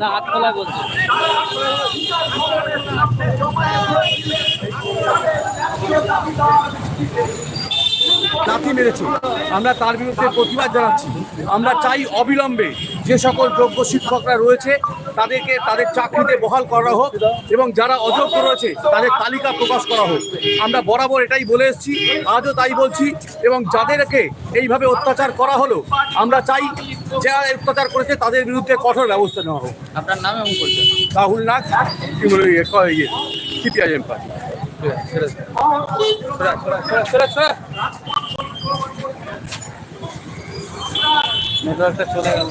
না হাত খোলা বলছে লাথি মেরেছে। আমরা তার বিরুদ্ধে প্রতিবাদ জানাচ্ছি। আমরা চাই অবিলম্বে যে সকল যোগ্য শিক্ষকরা রয়েছে তাদেরকে তাদের চাকরিতে বহাল করা হোক এবং যারা অযোগ্য রয়েছে তাদের তালিকা প্রকাশ করা হোক। আমরা বরাবর এটাই বলে এসেছি আজও তাই বলছি এবং যাদেরকে এইভাবে অত্যাচার করা হলো আমরা চাই যারা অত্যাচার করেছে তাদের বিরুদ্ধে কঠোর ব্যবস্থা নেওয়া হোক। আপনার নাম এবং রাহুল নাথ সিপিআইএম পার্টি। নেটওয়ার্কটা চলে গেল